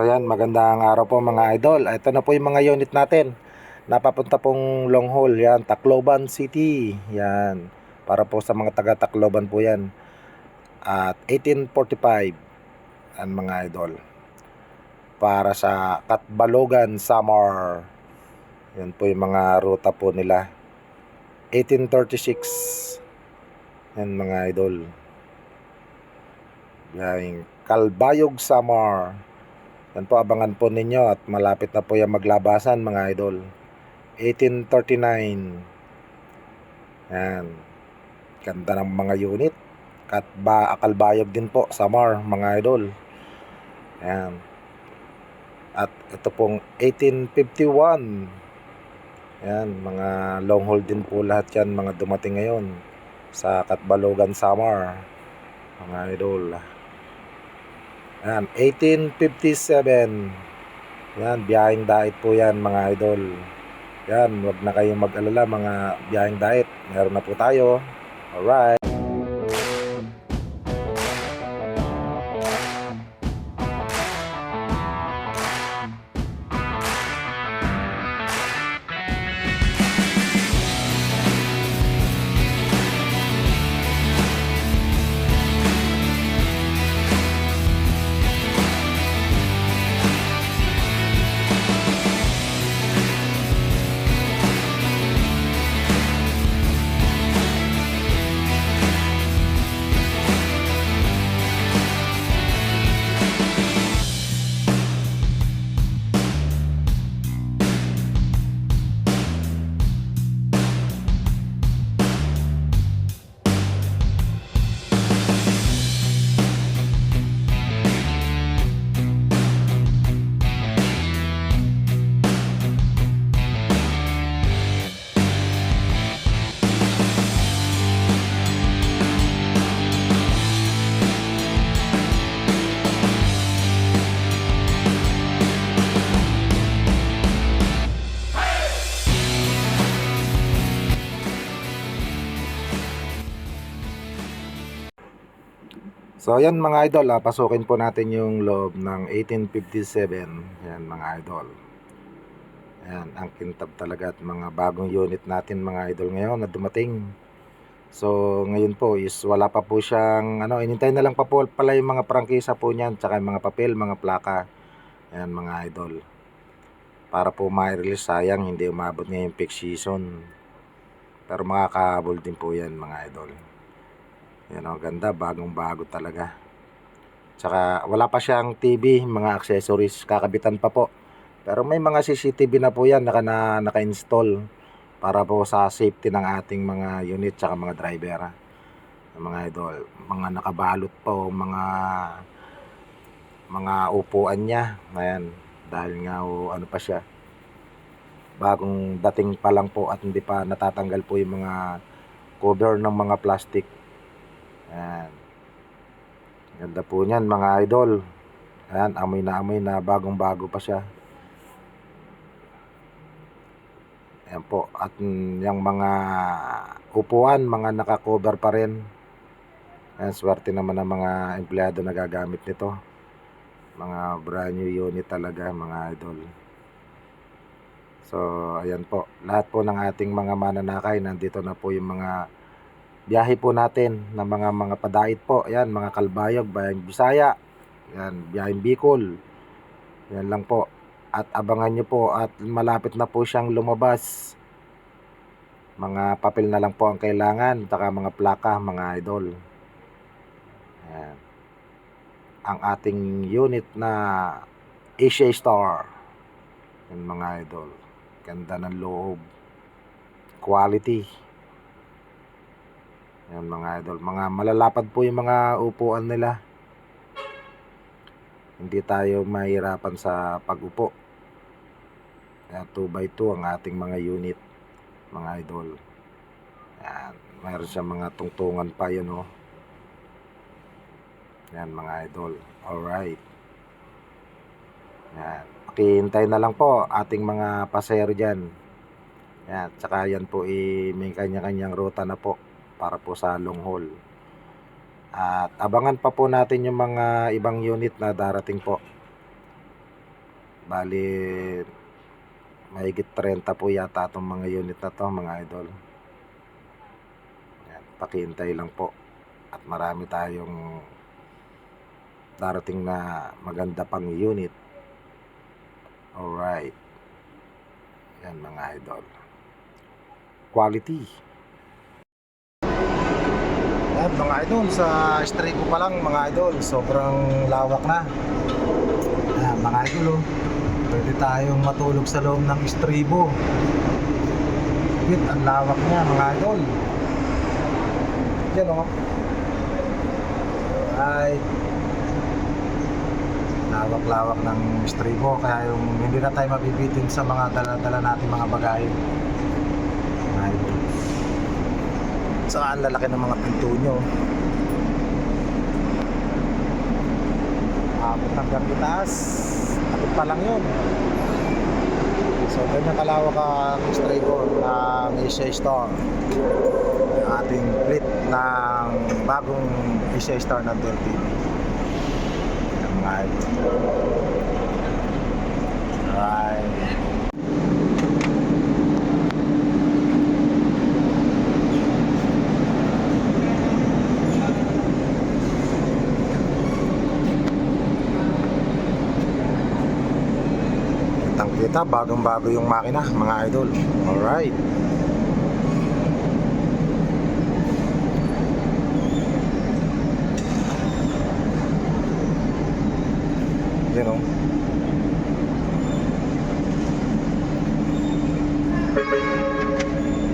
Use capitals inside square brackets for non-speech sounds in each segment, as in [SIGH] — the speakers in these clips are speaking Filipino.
So yan, magandang araw po mga idol. Ito na po yung mga unit natin. Napapunta pong long haul, yan, Tacloban City. Yan, para po sa mga taga Tacloban po yan. At 1845, yan mga idol. Para sa Katbalogan, Samar. Yan po yung mga ruta po nila. 1836, yan mga idol. Yan, Kalbayog, Samar. Yan po, abangan po ninyo at malapit na po yung maglabasan mga idol. 1839. Yan. Ganda ng mga unit. At ba, akalbayog din po, Samar, mga idol. Yan. At ito pong 1851. Yan, mga long haul din po lahat yan, mga dumating ngayon sa Katbalogan, Samar. Mga idol. Yan, 1857. Yan, biyaheng diet po yan mga idol. Yan, wag na kayong mag-alala mga biyaheng diet. Meron na po tayo. Alright. So yan mga idol, ah, pasukin po natin yung loob ng 1857. Yan mga idol. Yan, ang kintab talaga at mga bagong unit natin mga idol ngayon na dumating. So, ngayon po is wala pa po siyang ano, inintay na lang pa po pala yung mga prangkisa po niyan, tsaka yung mga papel, mga plaka. Ayan mga idol. Para po ma-release, sayang hindi umabot ngayong peak season. Pero makakahabol din po yan mga idol. Yan o, ganda, bagong bago talaga. Tsaka wala pa siyang TV, mga accessories, kakabitan pa po. Pero may mga CCTV na po yan, naka, na, naka-install para po sa safety ng ating mga unit tsaka mga driver. Mga idol, mga nakabalot po, mga mga upuan niya. Ayan, dahil nga o, ano pa siya. Bagong dating pa lang po at hindi pa natatanggal po yung mga cover ng mga plastic. Ayan. Ganda po niyan mga idol. Ayan, amoy na amoy na bagong bago pa siya. Ayan po. At yung mga upuan, mga nakakover pa rin. Ayan, swerte naman ng mga empleyado na gagamit nito. Mga brand new unit talaga mga idol. So, ayan po. Lahat po ng ating mga mananakay, nandito na po yung mga biyahe po natin na mga mga padait po. Ayan, mga Kalbayog, Bayang Bisaya. Ayan, biyaheng Bicol. Yan lang po. At abangan nyo po at malapit na po siyang lumabas. Mga papel na lang po ang kailangan. Taka mga plaka, mga idol. Ayan. Ang ating unit na Asia Star. Yan mga idol. Ganda ng loob. Quality. Yan mga idol. Mga malalapad po yung mga upuan nila. Hindi tayo mahirapan sa pag-upo. Kaya 2x2 ang ating mga unit. Mga idol. Yan. Mayroon siya mga tungtungan pa yun oh. Yan mga idol. Alright. Yan. Pakihintay na lang po ating mga pasahero dyan. Yan. Tsaka yan po i may kanya-kanyang ruta na po para po sa long haul. At abangan pa po natin yung mga ibang unit na darating po. Bali, mahigit 30 po yata itong mga unit na to mga idol. Yan, pakihintay lang po. At marami tayong darating na maganda pang unit. Alright. Yan mga idol. Quality. Yan mga idol, sa Estrego pa lang mga idol, sobrang lawak na. Yan mga idol oh. Pwede tayong matulog sa loob ng Estrebo. Bit, ang lawak niya mga idol. Yan oh. Right. Lawak-lawak ng Estrebo kaya yung hindi na tayo mabibitin sa mga dala-dala natin mga bagahe. Mga idol. Saka ang lalaki ng mga pinto nyo. Abot hanggang itaas. Abot pa lang yun. So, ganyan kalawak ang Strago ng Asia Star. Ang ating fleet ng bagong Asia Star na 12 TV. Yan mga idol. Alright. Kitang kita, bagong bago yung makina, mga idol. Alright. Yan o.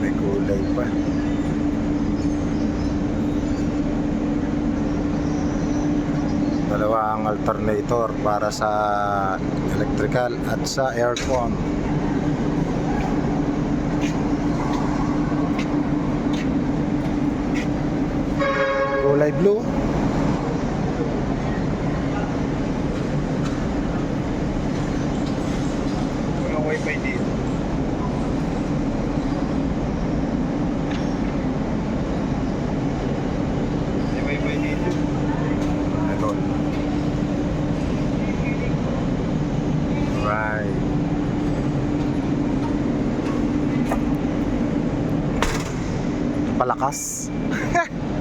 May kulay pa. Dalawa ang alternator para sa electrical at sa aircon. Kulay blue. Malakas. [LAUGHS]